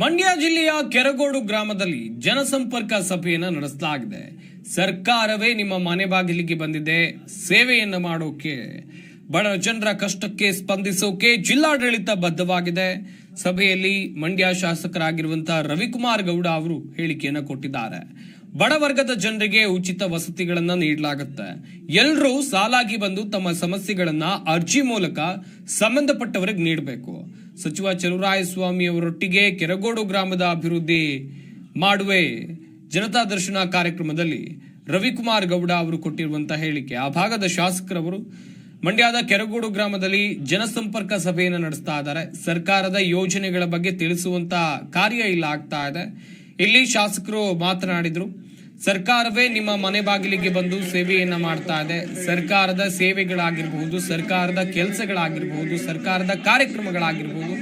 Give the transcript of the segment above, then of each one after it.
ಮಂಡ್ಯ ಜಿಲ್ಲೆಯ ಕೆರಗೋಡು ಗ್ರಾಮದಲ್ಲಿ ಜನಸಂಪರ್ಕ ಸಭೆಯನ್ನ ನಡೆಸಲಾಗಿದೆ. ಸರ್ಕಾರವೇ ನಿಮ್ಮ ಮನೆ ಬಾಗಿಲಿಗೆ ಬಂದಿದೆ. ಸೇವೆಯನ್ನ ಮಾಡೋಕೆ, ಬಡ ಜನರ ಕಷ್ಟಕ್ಕೆ ಸ್ಪಂದಿಸೋಕೆ ಜಿಲ್ಲಾಡಳಿತ ಬದ್ಧವಾಗಿದೆ. ಸಭೆಯಲ್ಲಿ ಮಂಡ್ಯ ಶಾಸಕರಾಗಿರುವಂತಹ ರವಿಕುಮಾರ್ ಗೌಡ ಅವರು ಹೇಳಿಕೆಯನ್ನು ಕೊಟ್ಟಿದ್ದಾರೆ. ಬಡ ವರ್ಗದ ಜನರಿಗೆ ಉಚಿತ ವಸತಿಗಳನ್ನ ನೀಡಲಾಗುತ್ತೆ. ಎಲ್ಲರೂ ಸಾಲಾಗಿ ಬಂದು ತಮ್ಮ ಸಮಸ್ಯೆಗಳನ್ನ ಅರ್ಜಿ ಮೂಲಕ ಸಂಬಂಧಪಟ್ಟವರಿಗೆ ನೀಡಬೇಕು. ಸಚಿವ ಚಲುವರಾಯಸ್ವಾಮಿ ಅವರೊಟ್ಟಿಗೆ ಕೆರಗೋಡು ಗ್ರಾಮದ ಅಭಿವೃದ್ಧಿ ಮಾಡುವೆ. ಜನತಾ ದರ್ಶನ ಕಾರ್ಯಕ್ರಮದಲ್ಲಿ ರವಿಕುಮಾರ್ ಗೌಡ ಅವರು ಕೊಟ್ಟಿರುವಂತಹ ಹೇಳಿಕೆ. ಆ ಭಾಗದ ಶಾಸಕರವರು ಮಂಡ್ಯದ ಕೆರಗೋಡು ಗ್ರಾಮದಲ್ಲಿ ಜನಸಂಪರ್ಕ ಸಭೆಯನ್ನು ನಡೆಸ್ತಾ ಇದ್ದಾರೆ. ಸರ್ಕಾರದ ಯೋಜನೆಗಳ ಬಗ್ಗೆ ತಿಳಿಸುವಂತ ಕಾರ್ಯ ಇಲ್ಲ ಆಗ್ತಾ ಇದೆ. ಇಲ್ಲಿ ಶಾಸಕರು ಮಾತನಾಡಿದ್ರು. ಸರ್ಕಾರವೇ ನಿಮ್ಮ ಮನೆ ಬಾಗಿಲಿಗೆ ಬಂದು ಸೇವೆಯನ್ನ ಮಾಡ್ತಾ ಇದೆ. ಸರ್ಕಾರದ ಸೇವೆಗಳಾಗಿರ್ಬಹುದು, ಸರ್ಕಾರದ ಕೆಲಸಗಳಾಗಿರ್ಬಹುದು, ಸರ್ಕಾರದ ಕಾರ್ಯಕ್ರಮಗಳಾಗಿರ್ಬಹುದು.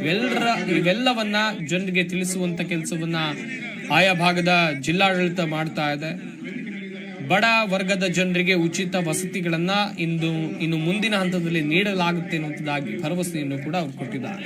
ಇವೆಲ್ಲರ ಇವೆಲ್ಲವನ್ನ ಜನರಿಗೆ ತಿಳಿಸುವಂತ ಕೆಲಸವನ್ನ ಆಯಾ ಭಾಗದ ಜಿಲ್ಲಾಡಳಿತ ಮಾಡ್ತಾ ಇದೆ. ಬಡ ವರ್ಗದ ಜನರಿಗೆ ಉಚಿತ ವಸತಿಗಳನ್ನ ಇಂದು, ಇನ್ನು ಮುಂದಿನ ಹಂತದಲ್ಲಿ ನೀಡಲಾಗುತ್ತೆ ಅನ್ನುವಂಥದ್ದಾಗಿ ಭರವಸೆಯನ್ನು ಕೂಡ ಅವರು ಕೊಟ್ಟಿದ್ದಾರೆ.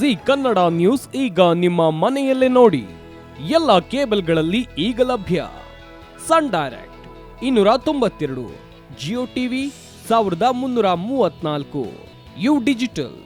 ಜಿ ಕನ್ನಡ ನ್ಯೂಸ್ ಈಗ ನಿಮ್ಮ ಮನೆಯಲ್ಲೇ ನೋಡಿ. ಎಲ್ಲ ಕೇಬಲ್ಗಳಲ್ಲಿ ಈಗ ಲಭ್ಯ. ಸನ್ ಡೈರೆಕ್ಟ್ ಇನ್ನೂರ ತೊಂಬತ್ತೆರಡು, ಜಿಯೋ ಟಿವಿ ಸಾವಿರದ ಮುನ್ನೂರ ಮೂವತ್ನಾಲ್ಕು ಯು ಡಿಜಿಟಲ್.